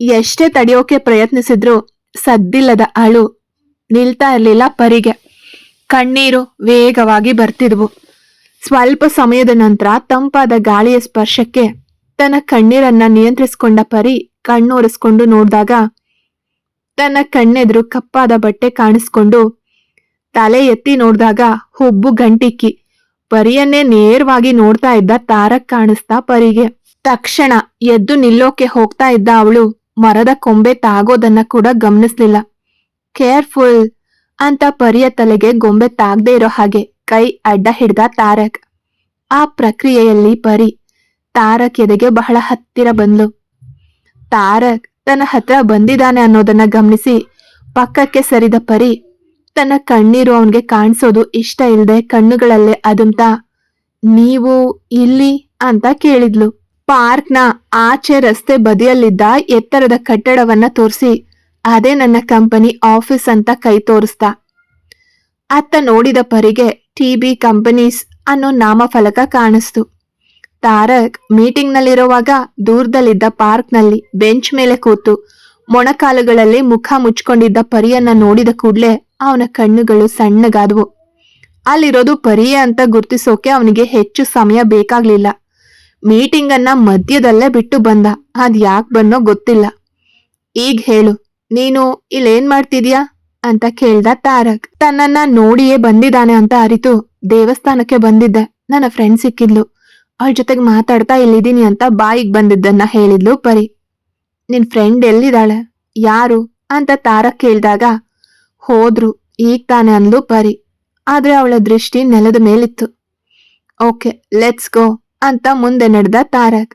ಎಷ್ಟೇ ತಡೆಯೋಕೆ ಪ್ರಯತ್ನಿಸಿದ್ರು ಸದ್ದಿಲ್ಲದ ಅಳು ನಿಲ್ತಾ ಇರಲಿಲ್ಲ ಪರಿಗೆ. ಕಣ್ಣೀರು ವೇಗವಾಗಿ ಬರ್ತಿದ್ವು. ಸ್ವಲ್ಪ ಸಮಯದ ನಂತರ ತಂಪಾದ ಗಾಳಿಯ ಸ್ಪರ್ಶಕ್ಕೆ ತನ್ನ ಕಣ್ಣೀರನ್ನ ನಿಯಂತ್ರಿಸಿಕೊಂಡ ಪರಿ ಕಣ್ಣೋರಿಸ್ಕೊಂಡು ನೋಡಿದಾಗ ತನ್ನ ಕಣ್ಣೆದುರು ಕಪ್ಪಾದ ಬಟ್ಟೆ ಕಾಣಿಸ್ಕೊಂಡು ತಲೆ ಎತ್ತಿ ನೋಡಿದಾಗ ಹುಬ್ಬು ಗಂಟಿಕ್ಕಿ. ಪರಿಯನ್ನೇ ನೇರವಾಗಿ ನೋಡ್ತಾ ಇದ್ದ ತಾರಕ್ ಕಾಣಿಸ್ತಾ ಪರಿಗೆ. ತಕ್ಷಣ ಎದ್ದು ನಿಲ್ಲೋಕೆ ಹೋಗ್ತಾ ಇದ್ದ ಅವಳು ಮರದ ಕೊಂಬೆ ತಾಗೋದನ್ನ ಕೂಡ ಗಮನಿಸ್ಲಿಲ್ಲ. ಕೇರ್ಫುಲ್ ಅಂತ ಪರಿಯ ತಲೆಗೆ ಗೊಂಬೆ ತಾಗದೆ ಇರೋ ಹಾಗೆ ಕೈ ಅಡ್ಡ ಹಿಡ್ದ ತಾರಕ್. ಆ ಪ್ರಕ್ರಿಯೆಯಲ್ಲಿ ಪರಿ ತಾರಕ್ ಎದೆಗೆ ಬಹಳ ಹತ್ತಿರ ಬಂದ್ಲು. ತಾರಕ್ ತನ್ನ ಹತ್ರ ಬಂದಿದ್ದಾನೆ ಅನ್ನೋದನ್ನ ಗಮನಿಸಿ ಪಕ್ಕಕ್ಕೆ ಸರಿದ ಪರಿ ತನ್ನ ಕಣ್ಣೀರು ಅವನ್ಗೆ ಕಾಣಿಸೋದು ಇಷ್ಟ ಇಲ್ಲದೆ ಕಣ್ಣುಗಳಲ್ಲೇ ಅದುಮ್ತಾ ನೀವು ಇಲ್ಲಿ? ಅಂತ ಕೇಳಿದ್ಲು. ಪಾರ್ಕ್ನ ಆಚೆ ರಸ್ತೆ ಬದಿಯಲ್ಲಿದ್ದ ಎತ್ತರದ ಕಟ್ಟಡವನ್ನ ತೋರಿಸಿ. ಅದೇ ನನ್ನ ಕಂಪನಿ ಆಫೀಸ್ ಅಂತ ಕೈ ತೋರಿಸ್ದ. ಅತ್ತ ನೋಡಿದ ಪರಿಗೆ ಟಿ ಬಿ ಕಂಪನೀಸ್ ಅನ್ನೋ ನಾಮಫಲಕ ಕಾಣಿಸ್ತು. ತಾರಕ್ ಮೀಟಿಂಗ್ನಲ್ಲಿರುವಾಗ ದೂರದಲ್ಲಿದ್ದ ಪಾರ್ಕ್ನಲ್ಲಿ ಬೆಂಚ್ ಮೇಲೆ ಕೂತು ಮೊಣಕಾಲುಗಳಲ್ಲಿ ಮುಖ ಮುಚ್ಕೊಂಡಿದ್ದ ಪರಿಯನ್ನ ನೋಡಿದ ಕೂಡಲೇ ಅವನ ಕಣ್ಣುಗಳು ಸಣ್ಣಗಾದವು. ಅಲ್ಲಿರೋದು ಪರಿಯೇ ಅಂತ ಗುರ್ತಿಸೋಕೆ ಅವನಿಗೆ ಹೆಚ್ಚು ಸಮಯ ಬೇಕಾಗ್ಲಿಲ್ಲ. ಮೀಟಿಂಗ್ ಅನ್ನ ಮಧ್ಯದಲ್ಲೇ ಬಿಟ್ಟು ಬಂದ. ಅದ್ ಯಾಕೆ ಬಂದೋ ಗೊತ್ತಿಲ್ಲ. ಈಗ ಹೇಳು, ನೀನು ಇಲ್ಲೇನ್ ಮಾಡ್ತಿದ್ಯಾ? ಅಂತ ಕೇಳ್ದ ತಾರಕ್. ತನ್ನನ್ನ ನೋಡಿಯೇ ಬಂದಿದ್ದಾನೆ ಅಂತ ಅರಿತು ದೇವಸ್ಥಾನಕ್ಕೆ ಬಂದಿದ್ದೆ. ನನ್ನ ಫ್ರೆಂಡ್ ಸಿಕ್ಕಿದ್ಲು. ಅವಳ ಜೊತೆಗೆ ಮಾತಾಡ್ತಾ ಇಲ್ಲಿದ್ದೀನಿ ಅಂತ ಬಾಯಿಗೆ ಬಂದಿದ್ದನ್ನ ಹೇಳಿದ್ಲು ಪರಿ. ನಿನ್ ಫ್ರೆಂಡ್ ಎಲ್ಲಿದ್ದಾಳೆ? ಯಾರು? ಅಂತ ತಾರಕ್ ಕೇಳಿದಾಗ, ಹೋದ್ರು, ಈಗ ತಾನೆ ಅಂದ್ಲು ಪರಿ. ಆದ್ರೆ ಅವಳ ದೃಷ್ಟಿ ನೆಲದ ಮೇಲಿತ್ತು. ಓಕೆ ಲೆಟ್ಸ್ ಗೋ ಅಂತ ಮುಂದೆ ನಡೆದ ತಾರಕ್.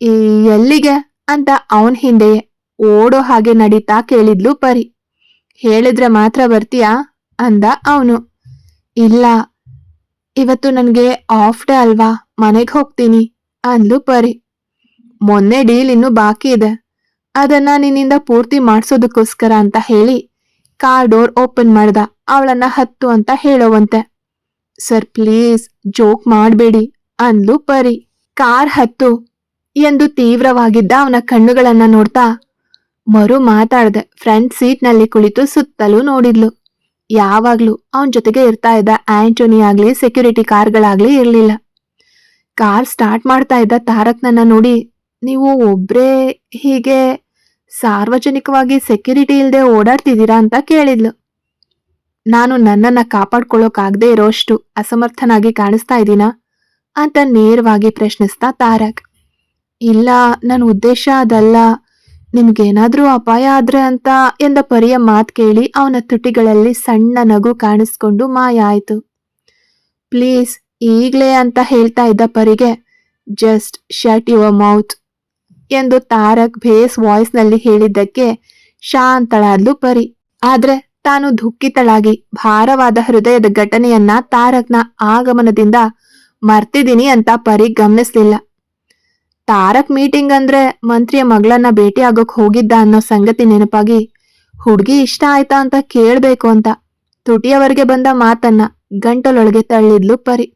ಈ ಎಲ್ಲಿಗೆ ಅಂತ ಅವನ್ ಹಿಂದೆಯೇ ಓಡೋ ಹಾಗೆ ನಡೀತಾ ಕೇಳಿದ್ಲು ಪರಿ. ಹೇಳಿದ್ರೆ ಮಾತ್ರ ಬರ್ತೀಯಾ? ಅಂದ ಅವನು. ಇಲ್ಲ, ಇವತ್ತು ನನಗೆ ಆಫ್ ಡೇ ಅಲ್ವಾ, ಮನೆಗೆ ಹೋಗ್ತೀನಿ, ಅಂದ್ಲು ಪರಿ. ಮೊನ್ನೆ ಡೀಲ್ ಇನ್ನು ಬಾಕಿ ಇದೆ. ಅದನ್ನ ನಿನ್ನಿಂದ ಪೂರ್ತಿ ಮಾಡಿಸೋದಕ್ಕೋಸ್ಕರ ಅಂತ ಹೇಳಿ ಕಾರ್ ಡೋರ್ ಓಪನ್ ಮಾಡ್ದ, ಅವಳನ್ನ ಹತ್ತು ಅಂತ ಹೇಳೋವಂತೆ. ಸರ್, ಪ್ಲೀಸ್, ಜೋಕ್ ಮಾಡಬೇಡಿ ಅಂದ್ಲು ಪರಿ. ಕಾರ್ ಹತ್ತು ಎಂದು ತೀವ್ರವಾಗಿದ್ದ ಅವನ ಕಣ್ಣುಗಳನ್ನ ನೋಡ್ತಾ ಮರು ಮಾತಾಡ್ದೆ ಫ್ರಂಟ್ ಸೀಟ್ನಲ್ಲಿ ಕುಳಿತು ಸುತ್ತಲೂ ನೋಡಿದ್ಲು. ಯಾವಾಗ್ಲೂ ಅವನ ಜೊತೆಗೆ ಇರ್ತಾ ಇದ್ದ ಆಂಟೋನಿ ಆಗ್ಲಿ, ಸೆಕ್ಯೂರಿಟಿ ಕಾರ್ಗಳಾಗ್ಲಿ ಇರಲಿಲ್ಲ. ಕಾರ್ ಸ್ಟಾರ್ಟ್ ಮಾಡ್ತಾ ಇದ್ದ ತಾರಕ್ನನ್ನ ನೋಡಿ ನೀವು ಒಬ್ರೇ ಹೀಗೆ ಸಾರ್ವಜನಿಕವಾಗಿ ಸೆಕ್ಯೂರಿಟಿ ಇಲ್ಲದೆ ಓಡಾಡ್ತಿದ್ದೀರಾ ಅಂತ ಕೇಳಿದ್ಲು. ನಾನು ನನ್ನನ್ನ ಕಾಪಾಡ್ಕೊಳ್ಳೋಕಾಗದೇ ಇರೋಷ್ಟು ಅಸಮರ್ಥನಾಗಿ ಕಾಣಿಸ್ತಾ ಇದ್ದೀನಾ? ಅಂತ ನೇರವಾಗಿ ಪ್ರಶ್ನಿಸ್ತಾ ತಾರಕ್, ಇಲ್ಲ ನನ್ನ ಉದ್ದೇಶ ಅದಲ್ಲ. ನಿಮ್ಗೇನಾದ್ರೂ ಅಪಾಯ ಆದ್ರೆ ಅಂತ ಎಂದ ಪರಿಯ ಮಾತ್ ಕೇಳಿ ಅವನ ತುಟಿಗಳಲ್ಲಿ ಸಣ್ಣ ನಗು ಕಾಣಿಸ್ಕೊಂಡು ಮಾಯ ಆಯ್ತು. ಪ್ಲೀಸ್, ಈಗಲೇ ಅಂತ ಹೇಳ್ತಾ ಇದ್ದ ಪರಿಗೆ, ಜಸ್ಟ್ ಶಟ್ ಯುವರ್ ಮೌತ್ ಎಂದು ತಾರಕ್ ಭೇಸ್ ವಾಯ್ಸ್ನಲ್ಲಿ ಹೇಳಿದ್ದಕ್ಕೆ ಶಾಂತಳಾದ್ಲು ಪರಿ. ಆದ್ರೆ ತಾನು ದುಃಖಿತಳಾಗಿ, ಭಾರವಾದ ಹೃದಯದ ಘಟನೆಯನ್ನ ತಾರಕ್ನ ಆಗಮನದಿಂದ ಮರ್ತಿದ್ದೀನಿ ಅಂತ ಪರಿ ಗಮನಿಸ್ಲಿಲ್ಲ. ತಾರಕ್ ಮೀಟಿಂಗ್ ಅಂದ್ರೆ ಮಂತ್ರಿಯ ಮಗಳನ್ನ ಭೇಟಿ ಆಗೋಕ್ ಹೋಗಿದ್ದ ಅನ್ನೋ ಸಂಗತಿ ನೆನಪಾಗಿ ಹುಡ್ಗಿ ಇಷ್ಟ ಆಯ್ತಾ ಅಂತ ಕೇಳ್ಬೇಕು ಅಂತ ತುಟಿಯವರೆಗೆ ಬಂದ ಮಾತನ್ನ ಗಂಟಲೊಳಗೆ ತಳ್ಳಿದ್ಲು ಪರಿ.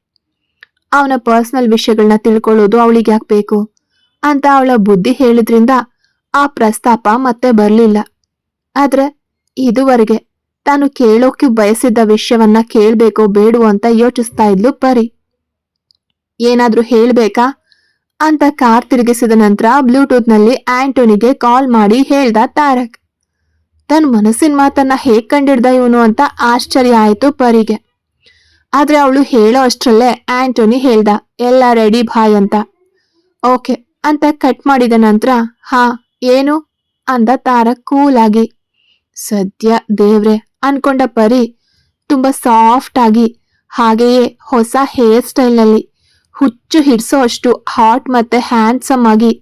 ಅವನ ಪರ್ಸನಲ್ ವಿಷಯಗಳನ್ನ ತಿಳ್ಕೊಳ್ಳೋದು ಅವಳಿಗೆ ಬೇಕು ಅಂತ ಅವಳ ಬುದ್ಧಿ ಹೇಳಿದ್ರಿಂದ ಆ ಪ್ರಸ್ತಾಪ ಮತ್ತೆ ಬರ್ಲಿಲ್ಲ. ಆದ್ರೆ ಇದುವರೆಗೆ ತಾನು ಕೇಳೋಕೆ ಬಯಸಿದ್ದ ವಿಷಯವನ್ನ ಕೇಳ್ಬೇಕು ಬೇಡವೋ ಅಂತ ಯೋಚಿಸ್ತಾ ಇದ್ಲು ಪರಿ. ಏನಾದ್ರೂ ಹೇಳ್ಬೇಕಾ? ಅಂತ ಕಾರ್ ತಿರುಗಿಸಿದ ನಂತರ ಬ್ಲೂಟೂತ್ನಲ್ಲಿ ಆಂಟೋನಿಗೆ ಕಾಲ್ ಮಾಡಿ ಹೇಳ್ದ ತಾರಕ್. ತನ್ನ ಮನಸ್ಸಿನ ಮಾತನ್ನ ಹೇಗ್ ಕಂಡಿಡ್ದ ಇವನು ಅಂತ ಆಶ್ಚರ್ಯ ಆಯಿತು ಪರಿಗೆ. ಆದ್ರೆ ಅವಳು ಹೇಳೋ ಅಷ್ಟರಲ್ಲೇ ಆಂಟೋನಿ ಹೇಳ್ದ, ಎಲ್ಲ ರೆಡಿ ಭಾಯ್ ಅಂತ. ಓಕೆ ಅಂತ ಕಟ್ ಮಾಡಿದ ನಂತರ, ಹಾ, ಏನು? ಅಂದ ತಾರಕ್ ಕೂಲಾಗಿ. ಸದ್ಯ ದೇವ್ರೆ ಅನ್ಕೊಂಡ ಪರಿ, ತುಂಬಾ ಸಾಫ್ಟ್ ಆಗಿ, ಹಾಗೆಯೇ ಹೊಸ ಹೇರ್ ಸ್ಟೈಲ್ನಲ್ಲಿ. ಹುಚ್ಚು ಹಿಡಿಸೋ ಅಷ್ಟು ಹಾಟ್ ಮತ್ತೆ ಹ್ಯಾಂಡ್ಸಮ್ ಆಗಿ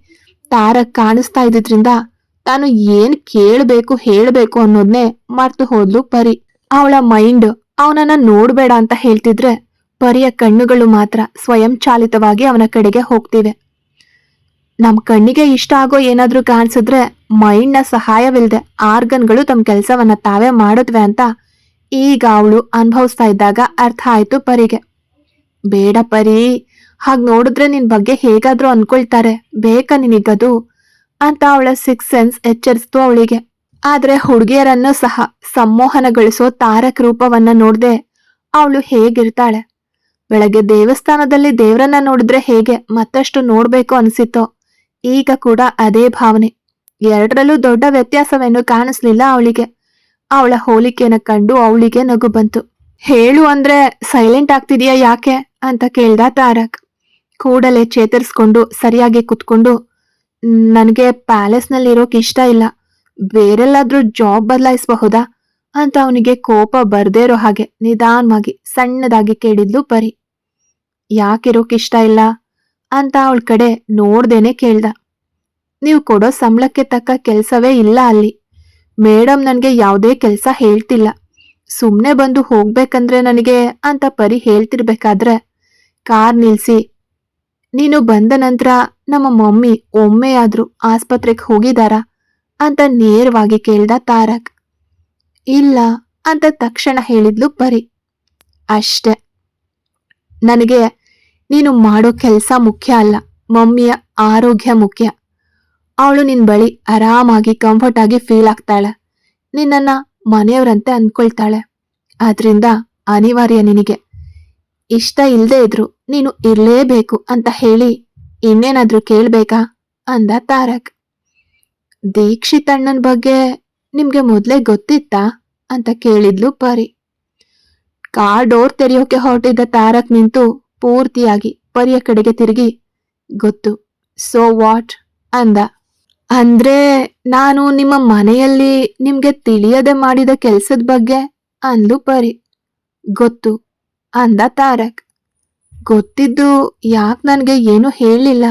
ತಾರಕ್ ಕಾಣಿಸ್ತಾ ಇದ್ದಿದ್ರಿಂದ ತಾನು ಏನ್ ಕೇಳಬೇಕು, ಹೇಳಬೇಕು ಅನ್ನೋದನ್ನೇ ಮರ್ತು ಹೋದ್ಲು ಪರಿ. ಅವಳ ಮೈಂಡ್ ಅವನನ್ನ ನೋಡ್ಬೇಡ ಅಂತ ಹೇಳ್ತಿದ್ರೆ ಪರಿಯ ಕಣ್ಣುಗಳು ಮಾತ್ರ ಸ್ವಯಂ ಚಾಲಿತವಾಗಿ ಅವನ ಕಡೆಗೆ ಹೋಗ್ತಿವೆ. ನಮ್ ಕಣ್ಣಿಗೆ ಇಷ್ಟ ಆಗೋ ಏನಾದ್ರೂ ಕಾಣಿಸಿದ್ರೆ ಮೈಂಡ್ನ ಸಹಾಯವಿಲ್ಲದೆ ಆರ್ಗನ್ಗಳು ತಮ್ಮ ಕೆಲಸವನ್ನ ತಾವೇ ಮಾಡಿದ್ವೆ ಅಂತ ಈಗ ಅವಳು ಅನುಭವಿಸ್ತಾ ಇದ್ದಾಗ ಅರ್ಥ ಆಯ್ತು ಪರಿಗೆ. ಬೇಡ ಪರಿ ಹಾಗ್ ನೋಡಿದ್ರೆ ನಿನ್ ಬಗ್ಗೆ ಹೇಗಾದ್ರೂ ಅನ್ಕೊಳ್ತಾರೆ. ಬೇಕಾ ನಿನಗದು ಅಂತ ಅವಳ ಸಿಕ್ಸ್ ಸೆನ್ಸ್ ಎಚ್ಚರಿಸ್ತು ಅವಳಿಗೆ. ಆದ್ರೆ ಹುಡುಗಿಯರನ್ನು ಸಹ ಸಂಮೋಹನಗೊಳಿಸೋ ತಾರಕ್ ರೂಪವನ್ನ ನೋಡ್ದೆ ಅವಳು ಹೇಗಿರ್ತಾಳೆ. ಬೆಳಗ್ಗೆ ದೇವಸ್ಥಾನದಲ್ಲಿ ದೇವರನ್ನ ನೋಡಿದ್ರೆ ಹೇಗೆ ಮತ್ತಷ್ಟು ನೋಡ್ಬೇಕು ಅನ್ಸಿತ್ತೋ, ಈಗ ಕೂಡ ಅದೇ ಭಾವನೆ. ಎರಡರಲ್ಲೂ ದೊಡ್ಡ ವ್ಯತ್ಯಾಸವೇನು ಕಾಣಿಸ್ಲಿಲ್ಲ ಅವಳಿಗೆ. ಅವಳ ಹೋಲಿಕೆಯನ್ನು ಕಂಡು ಅವಳಿಗೆ ನಗು ಬಂತು. ಹೇಳು ಅಂದ್ರೆ ಸೈಲೆಂಟ್ ಆಗ್ತಿದೀಯಾ ಯಾಕೆ? ಅಂತ ಕೇಳ್ದ ತಾರಕ್. ಕೂಡಲೇ ಚೇತರಿಸ್ಕೊಂಡು ಸರಿಯಾಗಿ ಕುತ್ಕೊಂಡು ನನಗೆ ಪ್ಯಾಲೇಸ್ನಲ್ಲಿ ಇರೋಕೆ ಇಷ್ಟ ಇಲ್ಲ. ಬೇರೆಲ್ಲಾದರೂ ಜಾಬ್ ಬದಲಾಯಿಸಬಹುದಾ? ಅಂತ ಅವನಿಗೆ ಕೋಪ ಬರ್ದೇ ಇರೋ ಹಾಗೆ ನಿಧಾನವಾಗಿ ಸಣ್ಣದಾಗಿ ಕೇಳಿದ್ಲು ಪರಿ. ಯಾಕಿರೋಕೆ ಇಷ್ಟ ಇಲ್ಲ? ಅಂತ ಅವಳ ಕಡೆ ನೋಡ್ದೇನೆ ಕೇಳ್ದ. ನೀವು ಕೊಡೋ ಸಂಬಳಕ್ಕೆ ತಕ್ಕ ಕೆಲಸವೇ ಇಲ್ಲ ಅಲ್ಲಿ. ಮೇಡಮ್ ನನಗೆ ಯಾವುದೇ ಕೆಲಸ ಹೇಳ್ತಿಲ್ಲ. ಸುಮ್ಮನೆ ಬಂದು ಹೋಗ್ಬೇಕಂದ್ರೆ ನನಗೆ ಅಂತ ಪರಿ ಹೇಳ್ತಿರ್ಬೇಕಾದ್ರೆ ಕಾರ್ ನಿಲ್ಸಿ ನೀನು ಬಂದ ನಂತರ ನಮ್ಮ ಮಮ್ಮಿ ಒಮ್ಮೆಯಾದ್ರೂ ಆಸ್ಪತ್ರೆಗೆ ಹೋಗಿದಾರಾ? ಅಂತ ನೇರವಾಗಿ ಕೇಳ್ದ ತಾರಕ್. ಇಲ್ಲ ಅಂತ ತಕ್ಷಣ ಹೇಳಿದ್ಲು ಪರಿ. ಅಷ್ಟೆ. ನನಗೆ ನೀನು ಮಾಡೋ ಕೆಲಸ ಮುಖ್ಯ ಅಲ್ಲ, ಮಮ್ಮಿಯ ಆರೋಗ್ಯ ಮುಖ್ಯ. ಅವಳು ನಿನ್ ಬಳಿ ಆರಾಮಾಗಿ ಕಂಫರ್ಟ್ ಆಗಿ ಫೀಲ್ ಆಗ್ತಾಳೆ. ನಿನ್ನನ್ನ ಮನೆಯವರಂತೆ ಅಂದ್ಕೊಳ್ತಾಳೆ ಆದ್ರಿಂದ ಅನಿವಾರ್ಯ ನಿನಗೆ. ಇಷ್ಟ ಇಲ್ಲದೆ ಇದ್ರು ನೀನು ಇರಲೇಬೇಕು ಅಂತ ಹೇಳಿ ಇನ್ನೇನಾದ್ರೂ ಕೇಳ್ಬೇಕಾ? ಅಂದ ತಾರಕ್. ದೀಕ್ಷಿತ್ ಅಣ್ಣನ ಬಗ್ಗೆ ನಿಮ್ಗೆ ಮೊದಲೇ ಗೊತ್ತಿತ್ತಾ? ಅಂತ ಕೇಳಿದ್ಲು ಪರಿ. ಕಾರ್ ಡೋರ್ ತೆರೆಯೋಕೆ ಹೊರಟಿದ್ದ ತಾರಕ್ ನಿಂತು ಪೂರ್ತಿಯಾಗಿ ಪರಿಯ ಕಡೆಗೆ ತಿರುಗಿ, ಗೊತ್ತು, ಸೋ ವಾಟ್? ಅಂದ. ಅಂದ್ರೆ ನಾನು ನಿಮ್ಮ ಮನೆಯಲ್ಲಿ ನಿಮ್ಗೆ ತಿಳಿಯದೆ ಮಾಡಿದ ಕೆಲಸದ ಬಗ್ಗೆ? ಅಂದ್ಲು ಪರಿ. ಗೊತ್ತು ಅಂದ ತಾರಕ್. ಗೊತ್ತಿದ್ದು ಯಾಕೆ ನನಗೆ ಏನು ಹೇಳಲಿಲ್ಲ.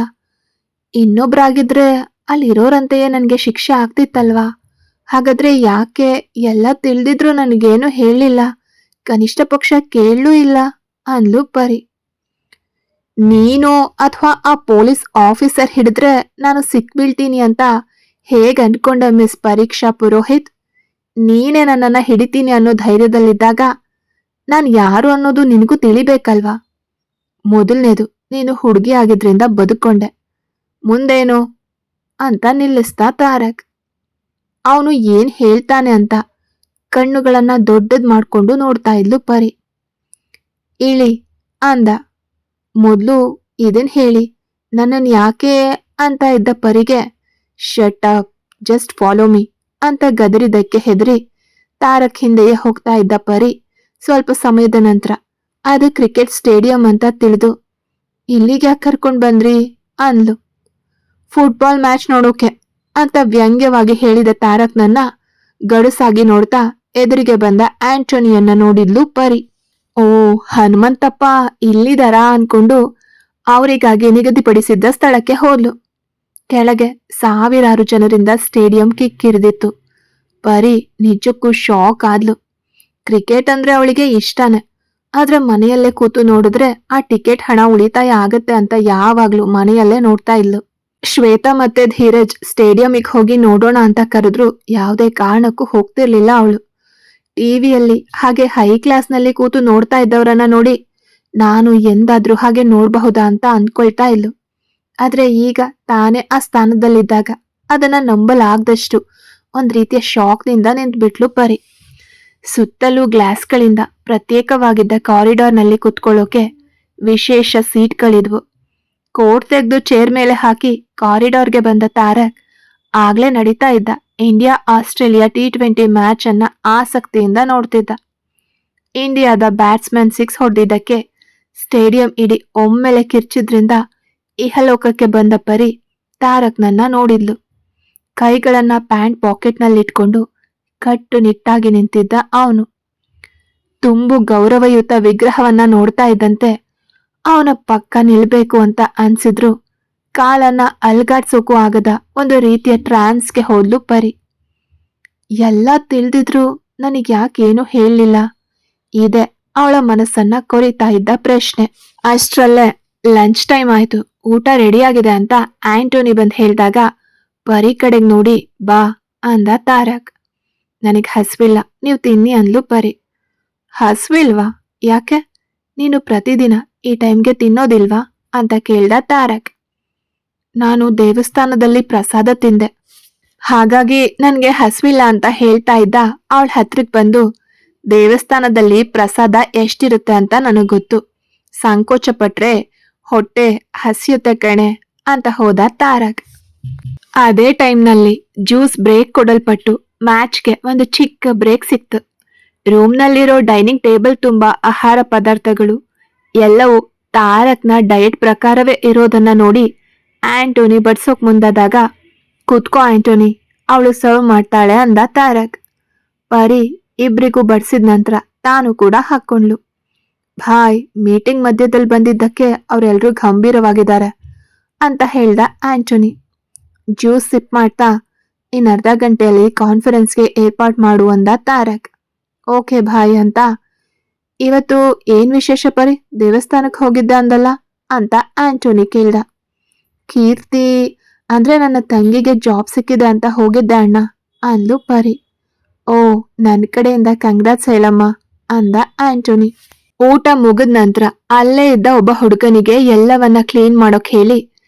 ಇನ್ನೊಬ್ರಾಗಿದ್ರೆ ಅಲ್ಲಿರೋರಂತೆಯೇ ನನಗೆ ಶಿಕ್ಷೆ ಆಗ್ತಿತ್ತಲ್ವಾ? ಹಾಗಾದ್ರೆ ಯಾಕೆ ಎಲ್ಲ ತಿಳಿದಿದ್ರು ನನಗೇನು ಹೇಳಲಿಲ್ಲ. ಕನಿಷ್ಠ ಪಕ್ಷ ಕೇಳಲೂ ಇಲ್ಲ ಅಂದ್ಲು ಪರಿ. ನೀನು ಅಥವಾ ಆ ಪೊಲೀಸ್ ಆಫೀಸರ್ ಹಿಡಿದ್ರೆ ನಾನು ಸಿಕ್ಬೀಳ್ತೀನಿ ಅಂತ ಹೇಗ್ ಅಂದ್ಕೊಂಡೆ ಮಿಸ್ ಪರೀಕ್ಷಾ ಪುರೋಹಿತ್? ನೀನೇ ನನ್ನನ್ನ ಹಿಡಿತೀನಿ ಅನ್ನೋ ಧೈರ್ಯದಲ್ಲಿದ್ದಾಗ ನಾನು ಯಾರು ಅನ್ನೋದು ನಿನಗೂ ತಿಳಿಬೇಕಲ್ವಾ? ಮೊದಲನೇದು, ನೀನು ಹುಡುಗಿ ಆಗಿದ್ರಿಂದ ಬದುಕೊಂಡೆ ಮುಂದೇನು? ಅಂತ ನಿಲ್ಲಿಸ್ತಾ ತಾರಕ್. ಅವನು ಏನ್ ಹೇಳ್ತಾನೆ ಅಂತ ಕಣ್ಣುಗಳನ್ನ ದೊಡ್ಡದ್ ಮಾಡ್ಕೊಂಡು ನೋಡ್ತಾ ಇದ್ಲು ಪರಿ. ಇಳಿ, ಅಂದ. ಮೊದಲು ಇದನ್ ಹೇಳಿ, ನನ್ನನ್ ಯಾಕೆ ಅಂತ ಇದ್ದ ಪರಿಗೆ shut up just follow me ಅಂತ ಗದರಿದಕ್ಕೆ ಹೆದರಿ, ತಾರಕ್ ಹಿಂದೆಯೇ ಹೋಗ್ತಾ ಇದ್ದ ಪರಿ ಸ್ವಲ್ಪ ಸಮಯದ ನಂತರ. ಅದು ಕ್ರಿಕೆಟ್ ಸ್ಟೇಡಿಯಂ ಅಂತ ತಿಳಿದು, ಇಲ್ಲಿಗೆ ಯಾಕೆ ಕರ್ಕೊಂಡು ಬಂದ್ರಿ? ಅಂದ್ಲು. ಫುಟ್ಬಾಲ್ ಮ್ಯಾಚ್ ನೋಡೋಕೆ ಅಂತ ವ್ಯಂಗ್ಯವಾಗಿ ಹೇಳಿದ ತಾರಕ್ನನ್ನ ಗಡುಸಾಗಿ ನೋಡ್ತಾ ಎದುರಿಗೆ ಬಂದ ಆಂಟೋನಿಯನ್ನ ನೋಡಿದ್ಲು ಪರಿ. ಓ, ಹನುಮಂತಪ್ಪ, ಇಲ್ಲಿದಾರಾ? ಅನ್ಕೊಂಡು ಅವರಿಗಾಗಿ ನಿಗದಿಪಡಿಸಿದ್ದ ಸ್ಥಳಕ್ಕೆ ಹೋದ್ಲು. ಕೆಳಗೆ ಸಾವಿರಾರು ಜನರಿಂದ ಸ್ಟೇಡಿಯಂ ಕಿಕ್ಕಿರಿದಿತ್ತು. ಪರಿ ನಿಜಕ್ಕೂ ಶಾಕ್ ಆದ್ಲು. ಕ್ರಿಕೆಟ್ ಅಂದ್ರೆ ಅವಳಿಗೆ ಇಷ್ಟನೇ. ಆದ್ರೆ ಮನೆಯಲ್ಲೇ ಕೂತು ನೋಡಿದ್ರೆ ಆ ಟಿಕೆಟ್ ಹಣ ಉಳಿತಾಯ ಆಗತ್ತೆ ಅಂತ ಯಾವಾಗ್ಲೂ ಮನೆಯಲ್ಲೇ ನೋಡ್ತಾ ಇದ್ಲು. ಶ್ವೇತಾ ಮತ್ತೆ ಧೀರಜ್ ಸ್ಟೇಡಿಯಂಗೆ ಹೋಗಿ ನೋಡೋಣ ಅಂತ ಕರೆದ್ರು ಯಾವುದೇ ಕಾರಣಕ್ಕೂ ಹೋಗ್ತಿರ್ಲಿಲ್ಲ ಅವಳು. ಟಿವಿಯಲ್ಲಿ ಹಾಗೆ ಹೈ ಕ್ಲಾಸ್ನಲ್ಲಿ ಕೂತು ನೋಡ್ತಾ ಇದ್ದವರನ್ನ ನೋಡಿ ನಾನು ಎಂದಾದ್ರೂ ಹಾಗೆ ನೋಡಬಹುದಾ ಅಂತ ಅಂದ್ಕೊಳ್ತಾ ಇದ್ಲು. ಆದ್ರೆ ಈಗ ತಾನೇ ಆ ಸ್ಥಾನದಲ್ಲಿದ್ದಾಗ ಅದನ್ನ ನಂಬಲಾಗದಷ್ಟು ಒಂದ್ ರೀತಿಯ ಶಾಕ್ನಿಂದ ನಿಂತ್ಬಿಟ್ಲು ಪರಿ. ಸುತ್ತಲೂ ಗ್ಲಾಸ್ಗಳಿಂದ ಪ್ರತ್ಯೇಕವಾಗಿದ್ದ ಕಾರಿಡಾರ್ನಲ್ಲಿ ಕುತ್ಕೊಳ್ಳೋಕೆ ವಿಶೇಷ ಸೀಟ್ಗಳಿದ್ವು. ಕೋಟ್ ತೆಗೆದು ಚೇರ್ ಮೇಲೆ ಹಾಕಿ ಕಾರಿಡಾರ್ಗೆ ಬಂದ ತಾರಕ್ ಆಗ್ಲೇ ನಡೀತಾ ಇದ್ದ India Australia T twenty match ಅನ್ನ ಆಸಕ್ತಿಯಿಂದ ನೋಡ್ತಿದ್ದ. ಇಂಡಿಯಾದ ಬ್ಯಾಟ್ಸ್ಮನ್ ಸಿಕ್ಸ್ ಹೊಡೆದಿದ್ದಕ್ಕೆ ಸ್ಟೇಡಿಯಂ ಇಡೀ ಒಮ್ಮೆಲೆ ಕಿರ್ಚಿದ್ರಿಂದ ಇಹಲೋಕಕ್ಕೆ ಬಂದ ಪರಿ ತಾರಕ್ನನ್ನ ನೋಡಿದ್ಲು. ಕೈಗಳನ್ನ ಪ್ಯಾಂಟ್ ಪಾಕೆಟ್ನಲ್ಲಿಟ್ಕೊಂಡು ಕಟ್ಟುನಿಟ್ಟಾಗಿ ನಿಂತಿದ್ದ ಅವನು. ತುಂಬು ಗೌರವಯುತ ವಿಗ್ರಹವನ್ನ ನೋಡ್ತಾ ಇದ್ದಂತೆ ಅವನ ಪಕ್ಕ ನಿಲ್ಬೇಕು ಅಂತ ಅನ್ಸಿದ್ರು. ಕಾಲನ್ನ ಅಲ್ಗಾಡ್ಸೋಕು ಆಗದ ಒಂದು ರೀತಿಯ ಟ್ರಾನ್ಸ್ಗೆ ಹೋದ್ಲು ಪರಿ. ಎಲ್ಲ ತಿಳಿದಿದ್ರು ನನಗ್ ಯಾಕೇನು ಹೇಳಲಿಲ್ಲ. ಇದೆ ಅವಳ ಮನಸ್ಸನ್ನ ಕೊರಿತಾ ಇದ್ದ ಪ್ರಶ್ನೆ. ಅಷ್ಟರಲ್ಲೇ ಲಂಚ್ ಟೈಮ್ ಆಯ್ತು. ಊಟ ರೆಡಿಯಾಗಿದೆ ಅಂತ ಆಂಟೋನಿ ಬಂದು ಹೇಳಿದಾಗ, ಪರಿ ಕಡೆಗ್ ನೋಡಿ ಬಾ ಅಂದ ತಾರಕ್. ನನಗ್ ಹಸಿವಿಲ್ಲ. ನೀವು ತಿನ್ನಿ ಅಂದ್ಲು ಪರಿ ಹಸಿವಿಲ್ವಾ? ಯಾಕೆ? ನೀನು ಪ್ರತಿದಿನ ಈ ಟೈಮ್ಗೆ ತಿನ್ನೋದಿಲ್ವಾ? ಅಂತ ಕೇಳ್ದ ತಾರಕ್. ನಾನು ದೇವಸ್ಥಾನದಲ್ಲಿ ಪ್ರಸಾದ ತಿಂದೆ. ಹಾಗಾಗಿ ನನಗೆ ಹಸಿವಿಲ್ಲ ಅಂತ ಹೇಳ್ತಾ ಇದ್ದ ಅವಳ ಹತ್ರಕ್ ಬಂದು, ದೇವಸ್ಥಾನದಲ್ಲಿ ಪ್ರಸಾದ ಎಷ್ಟಿರುತ್ತೆ ಅಂತ ನನಗೆ ಗೊತ್ತು. ಸಂಕೋಚ ಪಟ್ರೆ ಹೊಟ್ಟೆ ಹಸಿಯುತ್ತೆ ಕಣೆ ಅಂತ ಹೋದ ತಾರಕ್. ಅದೇ ಟೈಮ್ನಲ್ಲಿ ಜ್ಯೂಸ್ ಬ್ರೇಕ್ ಕೊಡಲ್ಪಟ್ಟು ಮ್ಯಾಚ್ಗೆ ಒಂದು ಚಿಕ್ಕ ಬ್ರೇಕ್ ಸಿಕ್ತು. ರೂಮ್ನಲ್ಲಿರೋ ಡೈನಿಂಗ್ ಟೇಬಲ್ ತುಂಬ ಆಹಾರ ಪದಾರ್ಥಗಳು. ಎಲ್ಲವೂ ತಾರಕ್ನ ಡಯಟ್ ಪ್ರಕಾರವೇ ಇರೋದನ್ನ ನೋಡಿ ಆಂಟೋನಿ ಬಡ್ಸೋಕ್ ಮುಂದಾದಾಗ, ಕೂತ್ಕೋ ಆಂಟೋನಿ, ಅವಳು ಸರ್ವ್ ಮಾಡ್ತಾಳೆ ಅಂದ ತಾರಕ್. ಪರಿ ಇಬ್ರಿಗೂ ಬಡ್ಸಿದ ನಂತರ ತಾನು ಕೂಡ ಹಾಕೊಂಡ್ಲು ಭಾಯ್, ಮೀಟಿಂಗ್ ಮಧ್ಯದಲ್ಲಿ ಬಂದಿದ್ದಕ್ಕೆ ಅವರೆಲ್ಲರೂ ಗಂಭೀರವಾಗಿದ್ದಾರೆ ಅಂತ ಹೇಳ್ದ ಆಂಟೋನಿ. ಜ್ಯೂಸ್ ಸಿಪ್ ಮಾಡ್ತಾ ಇನ್ ಅರ್ಧ ಗಂಟೆಯಲ್ಲಿ ಕಾನ್ಫರೆನ್ಸ್ಗೆ ಏರ್ಪಾಟ್ ಮಾಡು ಅಂದ ತಾರಕ್. ಓಕೆ ಭಾಯ್ ಅಂತ. ಇವತ್ತು ಏನ್ ವಿಶೇಷ ಪರಿ? ದೇವಸ್ಥಾನಕ್ಕೆ ಹೋಗಿದ್ದ ಅಂದಲ್ಲ? ಅಂತ ಆಂಟೋನಿ ಕೇಳ್ದ. ಕೀರ್ತಿ, ಅಂದ್ರೆ ನನ್ನ ತಂಗಿಗೆ ಜಾಬ್ ಸಿಕ್ಕಿದೆ ಅಂತ ಹೋಗಿದ್ದೆ ಅಣ್ಣ ಅಂದ್ಲು ಪರಿ. ಓ ನನ್ನ ಕಡೆಯಿಂದ ಕಂಗ್ರಾಟ್ಸ್ ಹೇಳಮ್ಮ ಅಂದ ಆಂಟೋನಿ. ಊಟ ಮುಗಿದ ನಂತರ ಅಲ್ಲೇ ಇದ್ದ ಒಬ್ಬ ಹುಡುಗನಿಗೆ ಎಲ್ಲವನ್ನ ಕ್ಲೀನ್ ಮಾಡೋಕ್ ಹೇಳಿ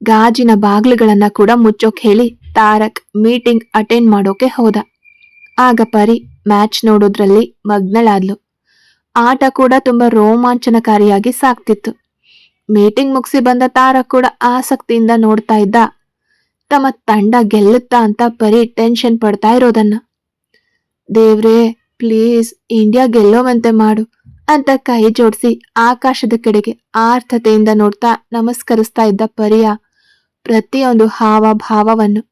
ಗಾಜಿನ ಬಾಗ್ಲುಗಳನ್ನ ಕೂಡ ಮುಚ್ಚೋಕ್ ಹೇಳಿ ತಾರಕ್ ಮೀಟಿಂಗ್ ಅಟೆಂಡ್ ಮಾಡೋಕೆ ಹೋದ. ಆಗ ಪರಿ ಮ್ಯಾಚ್ ನೋಡೋದ್ರಲ್ಲಿ ಮಗ್ನಳಾದ್ಲು. ಆಟ ಕೂಡ ತುಂಬಾ ರೋಮಾಂಚನಕಾರಿಯಾಗಿ ಸಾಕ್ತಿತ್ತು. ಮೀಟಿಂಗ್ ಮುಗಿಸಿ ಬಂದ ತಾರಕ್ ಕೂಡ ಆಸಕ್ತಿಯಿಂದ ನೋಡ್ತಾ ಇದ್ದ. ತಮ್ಮ ತಂಡ ಗೆಲ್ಲುತ್ತಾ ಅಂತ ಪರಿ ಟೆನ್ಷನ್ ಪಡ್ತಾ ಇರೋದನ್ನ. ದೇವ್ರೇ, ಪ್ಲೀಸ್ ಇಂಡಿಯಾ ಗೆಲ್ಲೋವಂತೆ ಮಾಡು ಅಂತ ಕೈ ಜೋಡಿಸಿ ಆಕಾಶದ ಕಡೆಗೆ ಆರ್ಥತೆಯಿಂದ ನೋಡ್ತಾ ನಮಸ್ಕರಿಸ್ತಾ ಇದ್ದ ಪರಿಯ ಪ್ರತಿಯೊಂದು ಹಾವ ಭಾವವನ್ನು